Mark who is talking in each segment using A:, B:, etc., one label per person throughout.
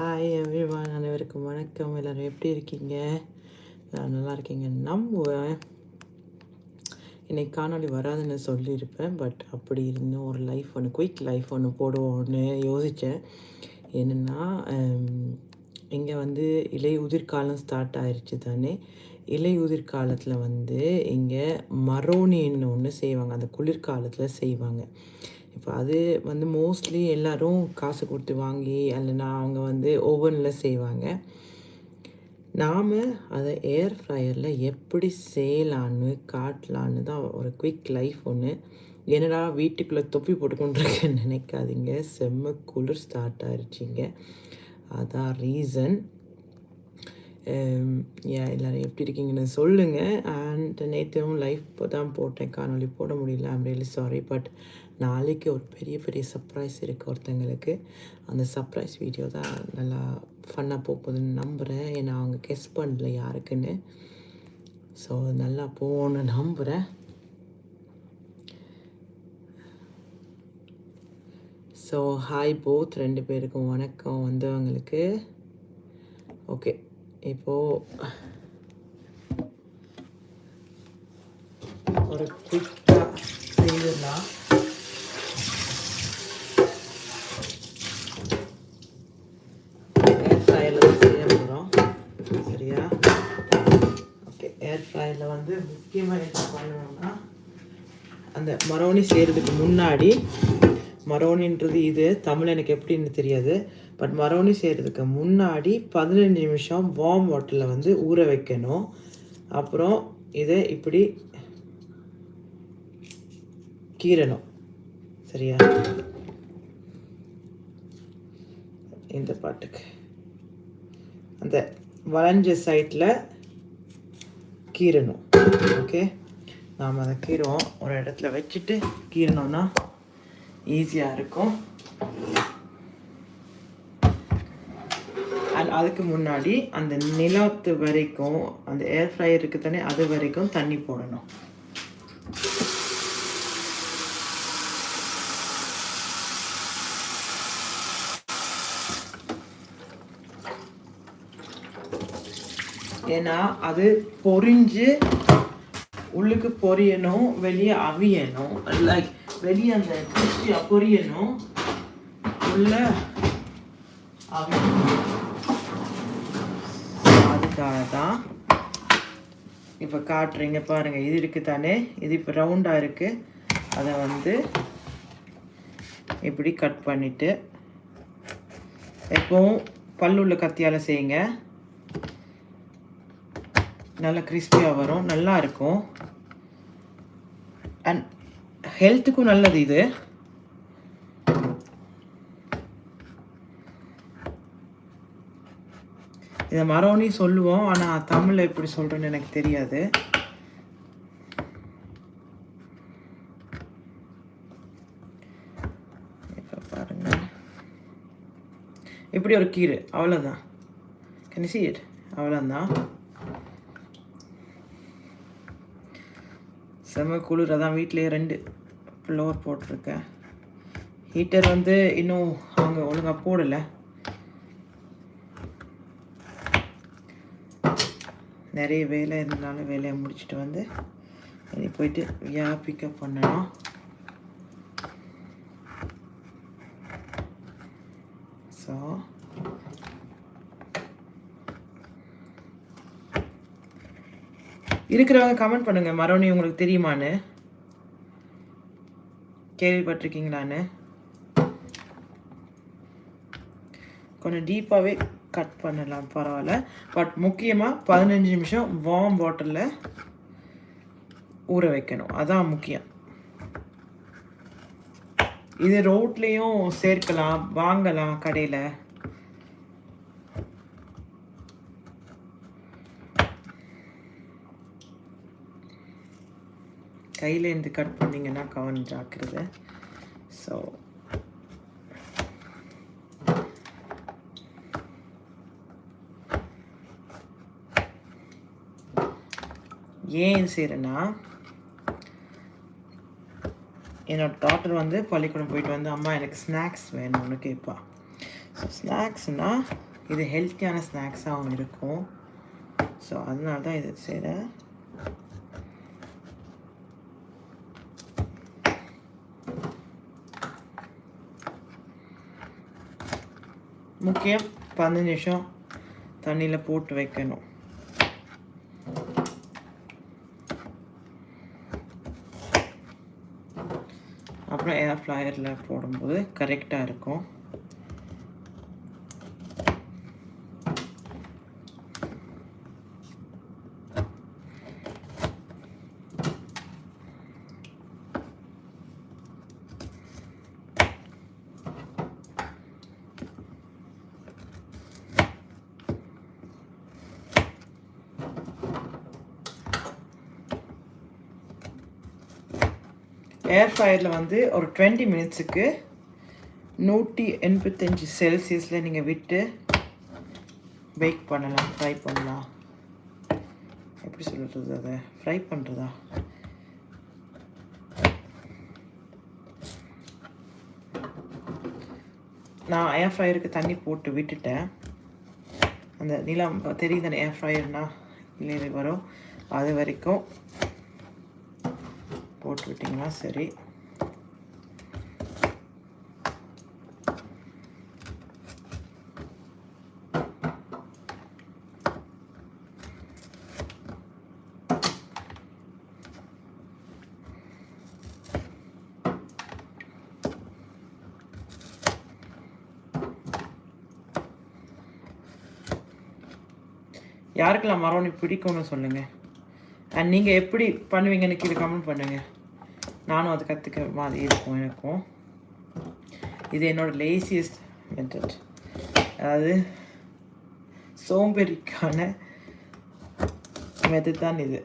A: Hi everyone அனைவருக்கும் வணக்கம். எல்லோரும் எப்படி இருக்கீங்க? நான் நல்லா இருக்கீங்க. நம்புவேன் இன்னைக்கு காணொளி வராதுன்னு சொல்லியிருப்பேன். பட் அப்படி இருந்தும் ஒரு லைஃப் ஒன்று குயிக் லைஃப் ஒன்று போடுவோன்னு யோசித்தேன் என்னென்னா இங்கே வந்து இலை உதிர்காலம் ஸ்டார்ட் ஆயிடுச்சு தானே. இலை உதிர்காலத்தில் வந்து இங்கே மரோனின்னு ஒன்று செய்வாங்க. அந்த குளிர்காலத்தில் செய்வாங்க. இப்போ அது வந்து மோஸ்ட்லி எல்லோரும் காசு கொடுத்து வாங்கி இல்லைன்னா அவங்க வந்து ஓவனில் செய்வாங்க. நாம் அதை ஏர் ஃப்ரையரில் எப்படி செய்யலான்னு காட்டலான்னு தான் ஒரு குயிக் லைஃப் ஒன்று என்னடா வீட்டுக்குள்ளே தொப்பி போட்டுக்கொண்டிருக்கேன்னு நினைக்காதீங்க. செம்ம குளிர் ஸ்டார்ட் ஆகிடுச்சிங்க அதான் ரீசன் ஏன் எல்லோரும் எப்படி இருக்கீங்கன்னு சொல்லுங்கள் அண்ட் நேற்றும் லைஃப் தான் போட்டேன். காணொலி போட முடியல. ஐம் ரியலி சாரி பட் நாளைக்கு ஒரு பெரிய பெரிய சர்ப்ரைஸ் இருக்குது ஒருத்தங்களுக்கு. அந்த சர்ப்ரைஸ் வீடியோ தான் நல்லா ஃபன்னாக போகுதுன்னு நம்புகிறேன் ஏன்னா அவங்க கெஸ் பண்ணல யாருக்குன்னு. ஸோ நல்லா போகணும்னு நம்புகிறேன் ஸோ ஹாய் போத் ரெண்டு பேருக்கும் வணக்கம் வந்தவங்களுக்கு. ஓகே இப்போது ஒரு குயிக்காக செஞ்சிடலாம் ஏர் ஃப்ரையில் தான் செய்ய போகிறோம் சரியா ஓகே ஏர் ஃப்ரையில் வந்து முக்கியமாக என்ன பண்ணணும்னா அந்த மரோனி செய்கிறதுக்கு முன்னாடி மரோனின்றது இது தமிழ் எனக்கு எப்படின்னு தெரியாது. பட் மரோனி செய்கிறதுக்கு முன்னாடி பதினஞ்சு நிமிஷம் வார்ம் வாட்டரில் வந்து ஊற வைக்கணும். அப்புறம் இதை இப்படி கீறணும். சரியா? இந்த பாட்டுக்கு. அந்த வளைஞ்ச சைட்டில் கீறணும். ஓகே நாம் அதை கீறுவோம். ஒரு இடத்துல வச்சுட்டு கீறணும்னா ஈஸியாக இருக்கும். அண்ட் அதுக்கு முன்னாடி அந்த நிலத்து வரைக்கும் அந்த ஏர் ஃப்ரையருக்கு தானே அது வரைக்கும் தண்ணி போடணும். ஏன்னா அது பொறிஞ்சு உள்ளுக்கு பொரியணும் வெளியே அவியணும். லைக் வெளியே அந்த கிறிஸ்டியாக பொரியணும். உள்ள அவியணும். அதுக்காக தான் இப்போ காட்டுறீங்க பாருங்கள் இது இருக்குது தானே? இது இப்போ ரவுண்டாக இருக்குது அதை வந்து இப்படி கட் பண்ணிவிட்டு எப்பவும் பல்லுள்ள கத்தியால் செய்யுங்க. நல்லா கிறிஸ்பியாக வரும். நல்லா இருக்கும். அண்ட் ஹெல்த்துக்கும் நல்லது இது. இதை மரோனி சொல்லுவோம். ஆனால் தமிழில் எப்படி சொல்கிறேன்னு எனக்கு தெரியாது. இப்போ இப்படி ஒரு கீரை. அவ்வளோதான் கேன் இட் அவ்வளோதான் செம்ம குளிர். அதான் வீட்லேயே ரெண்டு ஃப்ளோர் போட்டிருக்கேன். ஹீட்டர் வந்து இன்னும் அவங்க ஒழுங்காக போடலை. நிறைய வேலை இருந்தாலும் வேலையை முடிச்சுட்டு வந்து இனி போயிட்டு யா பிக்கப் பண்ணணும். ஸோ இருக்கிறவங்க கமெண்ட் பண்ணுங்கள் மரோனி உங்களுக்கு தெரியுமான்னு? கேள்விப்பட்டிருக்கீங்களான்னு? கொஞ்சம் டீப்பாகவே கட் பண்ணலாம் பரவாயில்ல. பட் முக்கியமாக பதினஞ்சு நிமிஷம் வார்ம் வாட்டரில் ஊற வைக்கணும். அதான் முக்கியம். இது ரோட்லேயும் சேர்க்கலாம் வாங்கலாம் கடையில். கையிலேருந்து கட் பண்ணிங்கன்னா கவனம் ஜாக்கிரதை. ஸோ ஏன் செய்கிறேன்னா என்னோட டாட்டர் வந்து பள்ளிக்கூடம் போயிட்டு வந்து அம்மா எனக்கு ஸ்நாக்ஸ் வேணும்னு கேட்பா ஸோ ஸ்நாக்ஸ்னால் இது ஹெல்த்தியான ஸ்நாக்ஸாகவும் இருக்கும். ஸோ அதனால தான் இது செய்கிறேன் முக்கியம் பதினஞ்சு நிமிஷம் தண்ணியில் போட்டு வைக்கணும். அப்புறம் ஏர் ஃப்ளையரில் போடும்போது கரெக்டாக இருக்கும். ஏர் ஃப்ரையரில் வந்து ஒரு டுவெண்ட்டி மினிட்ஸுக்கு நூற்றி எண்பத்தஞ்சு செல்சியஸில் நீங்கள் விட்டு பேக் பண்ணலாம் ஃப்ரை பண்ணலாம். எப்படி சொல்கிறது அதை? ஃப்ரை பண்ணுறதா நான் ஏர் ஃப்ரையருக்கு தண்ணி போட்டு விட்டுட்டேன். அந்த நிலம் தெரியுது ஏர் ஃப்ரையர்னா இல்லை வரும். அது வரைக்கும் போட்டு சரி. யாருக்கெல்லாம் மரவணி பிடிக்கும்னு சொல்லுங்கள் அண்ட் நீங்கள் எப்படி பண்ணுவீங்கன்னு கீழே கமெண்ட் பண்ணுங்கள் நானும் அது கற்றுக்க மாதிரி இருக்கும் எனக்கும். இது என்னோட லேசியஸ்ட் மெத்தட் அதாவது சோம்பேறிக்கான மெத்தட் தான் இது.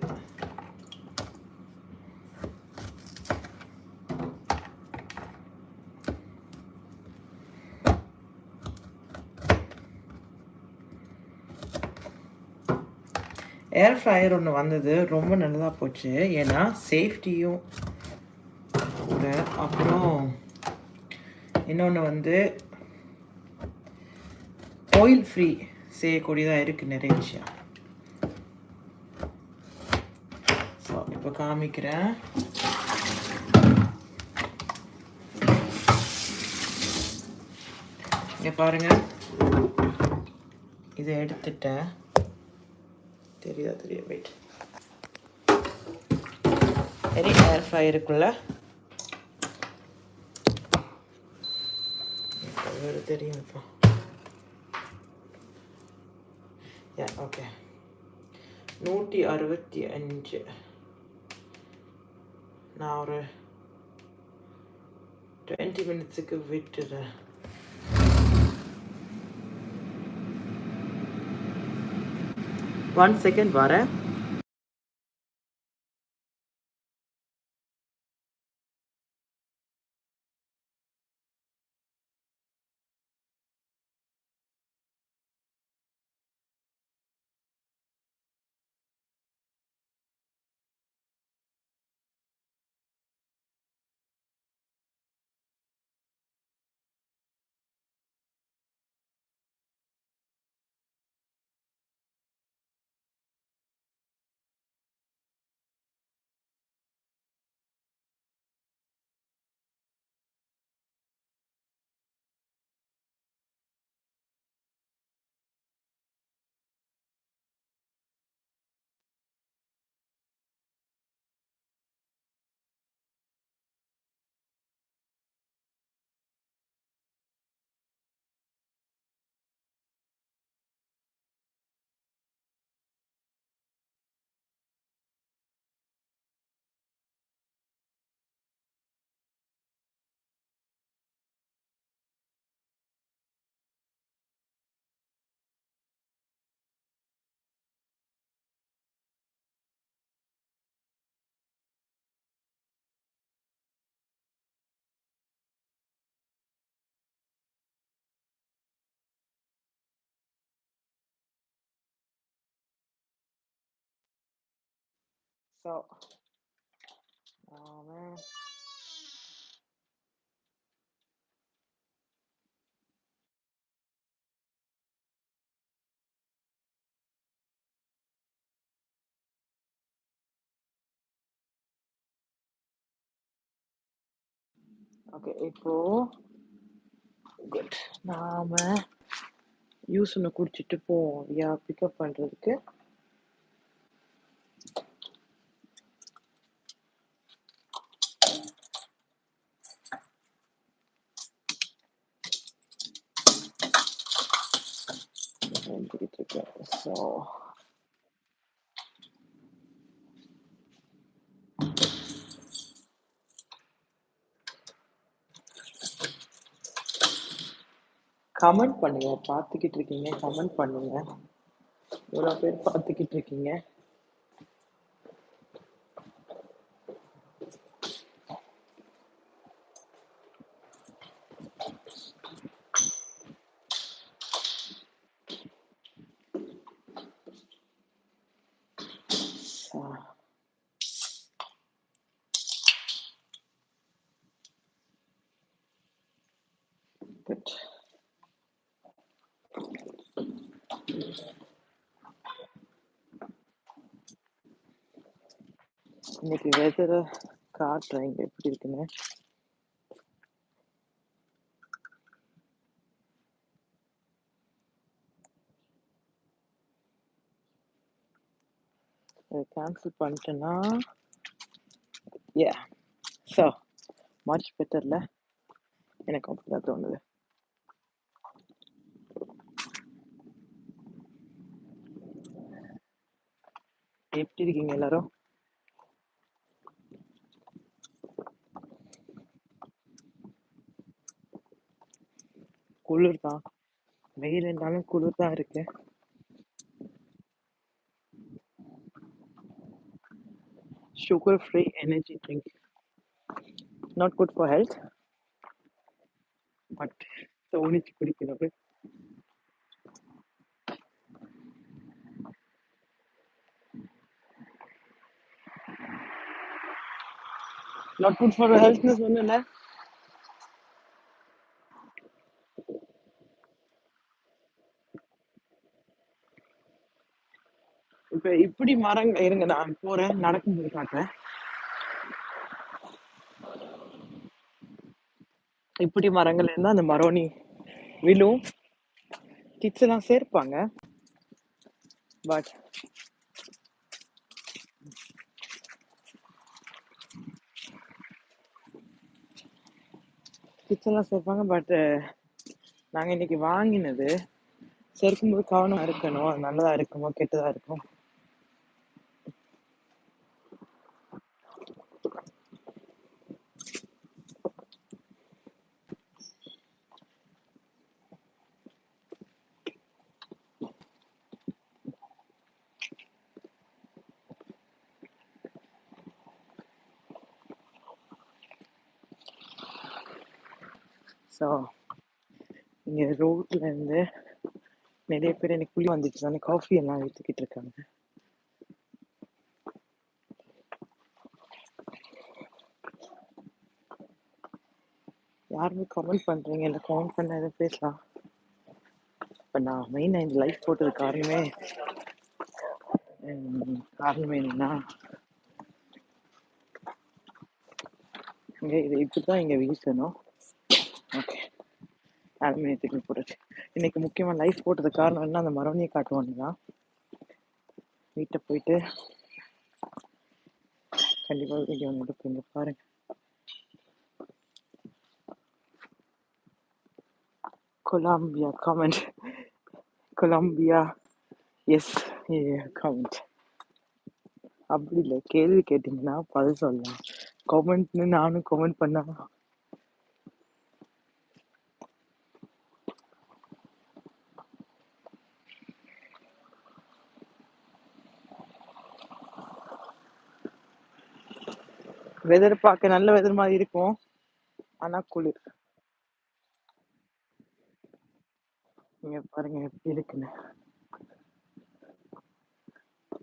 A: ஏர் ஃப்ரையர் ஒன்று வந்தது. ரொம்ப நல்லதாக போச்சு. ஏன்னா சேஃப்டியும் அப்புறம் இன்னொன்று வந்து ஆயில் ஃப்ரீ செய்யக்கூடியதாக இருக்குது நிறைய விஷயம். ஸோ இப்போ காமிக்கிறேன். இங்கே பாருங்கள் இதை எடுத்துட்டேன். தெரியுதா தெரியும் வெயிட் சரி ஏர் ஃப்ரையருக்குள்ள வேறு தெரியும் இப்போ யா ஓகே நூற்றி அறுபத்தி அஞ்சு. நான் ஒரு டுவெண்ட்டி மினிட்ஸுக்கு விட்டுறேன். ஒன் செகண்ட் வரேன். So, oh man. ஓகே இப்போ குட் நாம் யூஸ் ஒன்று குடிச்சிட்டு போவோம். யா பிக்கப் பண்ணுறதுக்கு கமெண்ட் பண்ணுங்க. பார்த்துக்கிட்டு இருக்கீங்க. கமெண்ட் பண்ணுங்க. எவ்வளோ பேர் பார்த்துக்கிட்டு இருக்கீங்க குட் இன்னைக்கு வெதரை காட்டுறேன் இங்க எப்படி இருக்குன்னு? இதை கேன்சல் பண்ணிட்டேன்னா ஏ ஸோ மச் பெட்டர்ல எனக்கு அப்படிதான் தோணுது. எப்படி இருக்கீங்க எல்லாரும்? குளிர் தான். வெயில் இருந்தாலும் குளிர் தான் இருக்கு. Sugar free energy drink not good for health but தோணிச்சு குடிக்கிறது. நாட் குட் ஃபார் ஹெல்த்னு சொன்னேன்ல? இப்ப இப்படி மரங்க இருங்க நான் போறேன் நடக்கும்போது காட்டுறேன். இப்படி மரங்கள் இருந்தா அந்த மரோனி விழும். கிட்ஸ் எல்லாம் சேர்ப்பாங்க. பட் கிட்ஸ் எல்லாம் சேர்ப்பாங்க பட் நாங்க இன்னைக்கு வாங்கினது சேர்க்கும்போது கவனம் இருக்கணும். நல்லதாக நல்லதா இருக்குமோ கெட்டதா இருக்கும் ஸோ இங்க ரோட்ல இருந்து நிறைய பேர் எனக்கு வந்துச்சு தானே காஃபி எல்லாம் எடுத்துக்கிட்டு இருக்காங்க. யாருமே கமெண்ட் பண்றீங்க? இல்லை கமெண்ட் பண்ண எதுவும் பேசலாம். இப்போ நான் மெயினாக இந்த லைஃப் போட்டது காரணமே ஹம், காரணமே என்னன்னா இங்கே இது இப்படி தான் இங்கே வீசணும். ஓகே அலுமினியத்துக்கு போட்டுச்சு இன்னைக்கு முக்கியமாக லைஃப் போட்டது காரணம் என்ன? அந்த மரவணியை காட்டுவாங்க தான் வீட்டை போயிட்டு கண்டிப்பாக வீடியோ எடுப்பீங்க பாருங்க. Colombia comment Colombia yes comment அப்படி இல்லை கேள்வி கேட்டிங்கன்னா பதில் சொல்லலாம். கமெண்ட்னு நானும் கமெண்ட் பண்ணா வெதர் பார்க்க நல்ல வெதர் மாதிரி இருக்கும். ஆனா குளிர். நீங்க பாருங்க எப்படி இருக்குன்னு.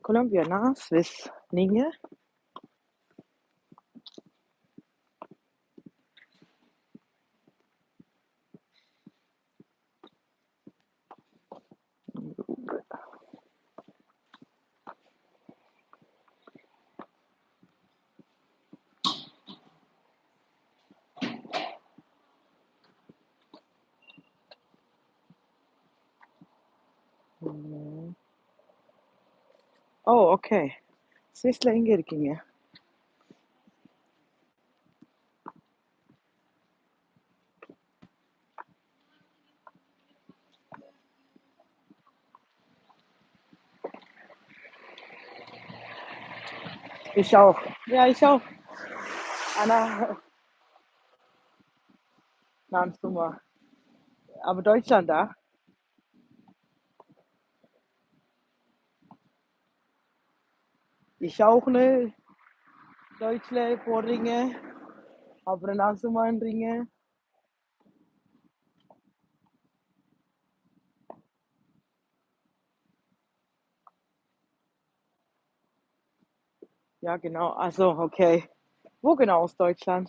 A: கொலம்பியானா? ஸ்விஸ். நீங்க? ஓ ஓகே ஸ்விஸ்ல எங்க இருக்கீங்க Ich auch. Ja, ich auch. Anna, நான் சும்மா. Aber Deutschland da? Ich auch ne. Deutschல போடுறீங்க. அப்புறம் நான் சும்மான்றீங்க. Ja, genau. Also, okay. Wo genau aus Deutschland?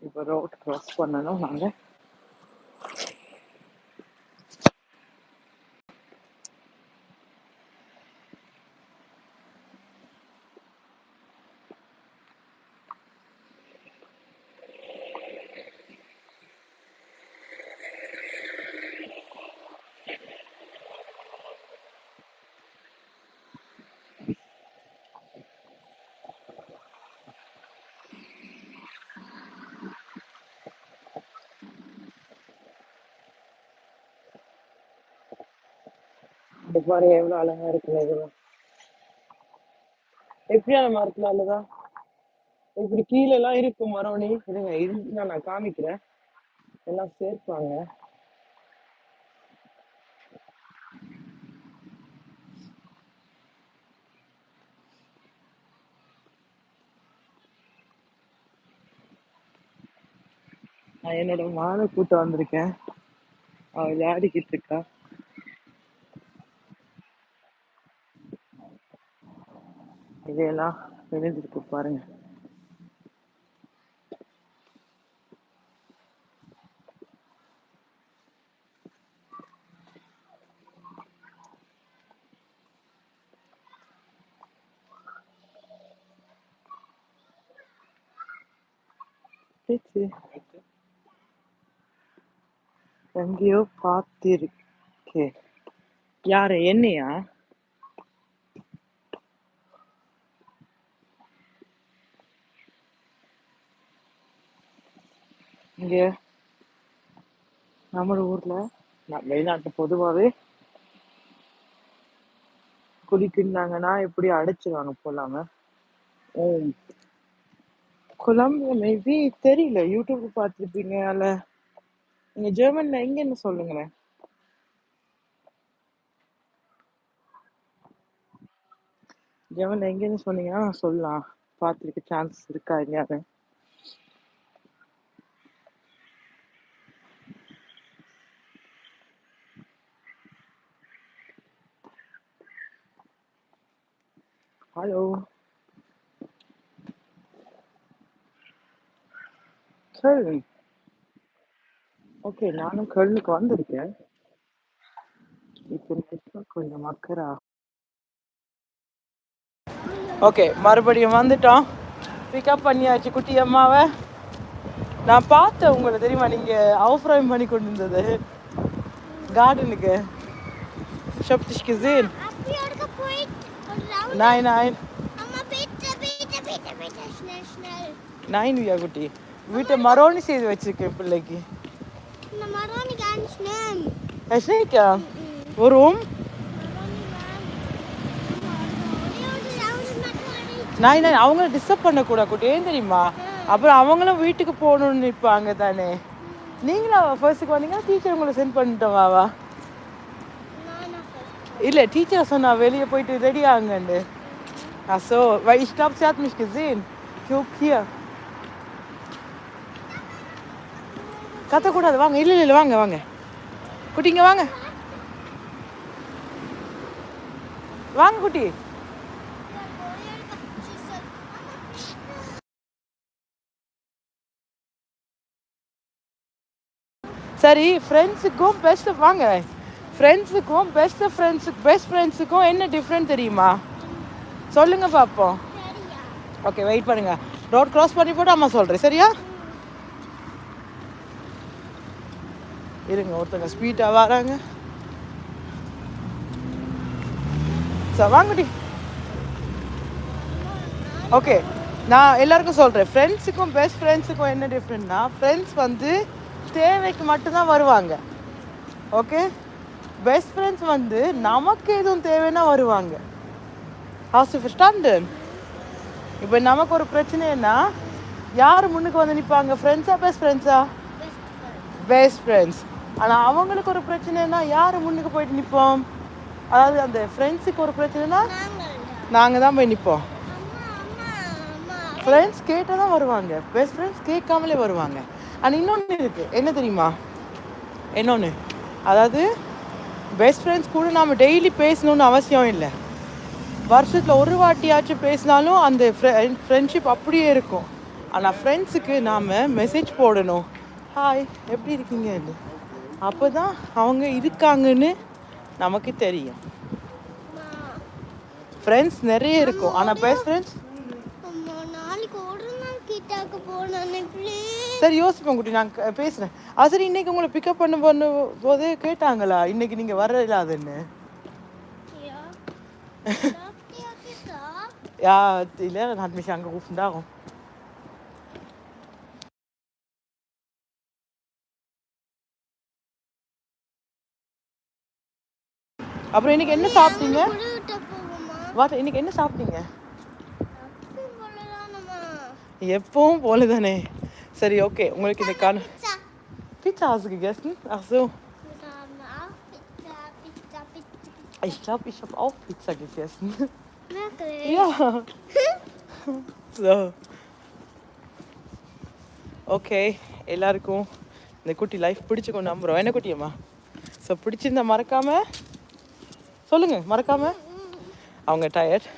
A: Über Rot Cross பண்ணணும் நாங்க. இந்த பாரு எவ்வளவு அழகா இருக்குல்ல இதெல்லாம். எப்படியான மரத்துல அழகா? இப்படி கீழே எல்லாம் இருக்கும் மரவணி இருங்க இருந்துச்சுன்னா நான் காமிக்கிறேன். எல்லாம் சேர்ப்பாங்க. நான் என்னோட மாலை கூட்டு வந்திருக்கேன். அவ விளையாடிக்கிட்டு இருக்கா. இதையெல்லாம் எழுதிருக்கு பாருங்க. எங்கேயோ பார்த்திருக்கேன். யாரு என்னையா? இங்க நம்ம ஊர்ல நான் வெளிநாட்டு பொதுவாவே குளிக்குனாங்கன்னா எப்படி அடைச்சிருவாங்க போலாங்க. ம். கொலம்பியா மேபி தெரியல. யூடியூப் பார்த்துருப்பீங்க அல்ல நீங்க ஜெர்மன்ல எங்கன்னு சொல்லுங்களேன். ஜெர்மன்ல எங்கன்னு சொன்னீங்கன்னா நான் சொல்லலாம். பார்த்திருக்க சான்ஸ் இருக்கா எங்கேயாவது ஹலோ. Köln. ஓகே. நானும் கெல்னுக்கு வந்திருக்கேன். இப்போ நெட்வொர்க் கொஞ்சம் மக்கரா. ஓகே. மறுபடியும் வந்துட்டோம். பிக்கப் பண்ணியாச்சு குட்டி அம்மாவை நான் பார்த்தேன் உங்களை தெரியுமா? நீங்கள் aufräumen பண்ணி கொண்டு இருந்தது. கார்டனுக்கு. Ich habe Nein, nein.
B: Mama, bitte, bitte, bitte, bitte, schnell, schnell.
A: நைன் வியா குட்டி. வீட்டை மரோனி செய்து வச்சிருக்கேன் பிள்ளைக்கு.
B: Schnell.
A: Esnika. Warum? நைன் நைன் அவங்கள டிஸ்டர்ப் பண்ணக்கூடாது குட்டி ஏன் தெரியுமா அப்புறம் அவங்களும் வீட்டுக்கு போகணும்னு நிற்பாங்க தானே நீங்களும் ஃபர்ஸ்ட்டுக்கு வந்தீங்கன்னா டீச்சர் உங்களை சென்ட் பண்ணிட்டோம் வாவா இல்லை டீச்சரை சொன்னா வெளியே போயிட்டு ரெடி ஆகுங்கண்டு Ach so, weil ich glaube, sie hat mich gesehen. Guck hier. கத்தக்கூடாது வாங்க இல்லை இல்லை வாங்க வாங்க குட்டிங்க வாங்க வாங்க குட்டி சரி ஃப்ரெண்ட்ஸுக்கும் பெஸ்ட் வாங்க ஃப்ரெண்ட்ஸுக்கும் பெஸ்ட் ஃப்ரெண்ட்ஸுக்கு பெஸ்ட் ஃப்ரெண்ட்ஸுக்கும் என்ன டிஃப்ரெண்ட் தெரியுமா? சொல்லுங்க பார்ப்போம் ஓகே வெயிட் பண்ணுங்க. ரோட் க்ராஸ் பண்ணி போட்டு அம்மா சொல்கிறேன் சரியா? இருங்க ஒருத்தங்க ஸ்பீட்டாக வராங்க. சார் வாங்கடி ஓகே நான் எல்லாருக்கும் சொல்கிறேன் ஃப்ரெண்ட்ஸுக்கும் பெஸ்ட் ஃப்ரெண்ட்ஸுக்கும் என்ன டிஃப்ரெண்ட்னா ஃப்ரெண்ட்ஸ் வந்து தேவைக்கு மட்டும்தான் வருவாங்க. ஓகே பெஸ்ட் ஃப்ரெண்ட்ஸ் வந்து நமக்கு எதுவும் தேவைன்னா வருவாங்க. ஹாஸ் verstanden இப்போ நமக்கு ஒரு பிரச்சனைன்னா யார் முன்னுக்கு வந்து நிற்பாங்க ஃப்ரெண்ட்ஸா பெஸ்ட் ஃப்ரெண்ட்ஸா பெஸ்ட் ஃப்ரெண்ட்ஸ் ஆனால் அவங்களுக்கு ஒரு பிரச்சனைனா யார் முன்னுக்கு போயிட்டு நிற்போம் அதாவது அந்த ஃப்ரெண்ட்ஸுக்கு ஒரு பிரச்சனைனா
B: நாங்கள்
A: தான் போய் நிற்போம் ஃப்ரெண்ட்ஸ் கேட்டால் தான் வருவாங்க. பெஸ்ட் ஃப்ரெண்ட்ஸ் கேட்காமலே வருவாங்க. ஆனால் இன்னொன்று இருக்குது என்ன தெரியுமா? இன்னொன்று அதாவது பெஸ்ட் ஃப்ரெண்ட்ஸ் கூட நாம் டெய்லி பேசணும்னு அவசியம் இல்லை. வருஷத்தில் ஒரு வாட்டியாச்சும் பேசினாலும் அந்த ஃப்ரெண்ட்ஷிப் அப்படியே இருக்கும். ஆனால் ஃப்ரெண்ட்ஸுக்கு நாம் மெசேஜ் போடணும். ஹாய் எப்படி இருக்கீங்கன்னு அப்போ தான் அவங்க இருக்காங்கன்னு நமக்கு தெரியும். ஃப்ரெண்ட்ஸ் நிறைய இருக்கும். ஆனால் பெஸ்ட் ஃப்ரெண்ட்ஸ்
B: நாளைக்கு ஒரு நாள் கிட்டாக்கு போனேன்
A: சரி யோசிப்போம் குட்டி நான் பேசுறேன். அது சரி இன்னைக்கு உங்களை பிக்கப் பண்ண பண்ணும் போது கேட்டாங்களா? இன்னைக்கு நீங்க வர இல்லாதுன்னு
B: Ja.
A: Die Lehrerin hat mich angerufen, darum. அப்புறம் இன்னைக்கு என்ன சாப்பிட்டீங்க? வாட்ட இன்னைக்கு என்ன சாப்பிட்டீங்க? எப்பவும் போல தானே சரி ஓகே உங்களுக்கு இந்த கான
B: Pizza.
A: Pizza hast du gegessen? Ach so.
B: Wir haben auch Pizza, Pizza, Pizza.
A: Ich glaube, ich habe auch Pizza gegessen.
B: Wirklich?
A: Ja. so. Okay எல்லாருக்கும் இந்த குட்டி லைஃப் பிடிச்சிக்கும் நம்புகிறோம் என்ன குட்டியம்மா ஸோ பிடிச்சிருந்தா மறக்காம சொல்லுங்க மறக்காம அவங்க டயர்ட்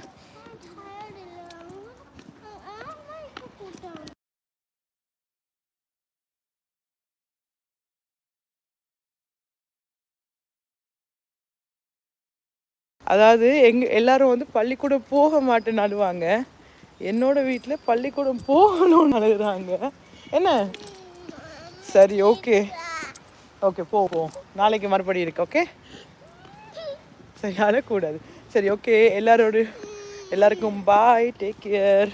A: அதாவது எங் எல்லாரும் வந்து பள்ளிக்கூடம் போக மாட்டேன்னு அழுவாங்க என்னோட வீட்டில் பள்ளிக்கூடம் போகணும்னு அழுகுறாங்க என்ன? சரி ஓகே ஓகே போவோம். நாளைக்கு மறுபடி இருக்கு ஓகே சரி அழக்கூடாது. சரி ஓகே எல்லாரோட எல்லாருக்கும் பாய் டேக் கேர்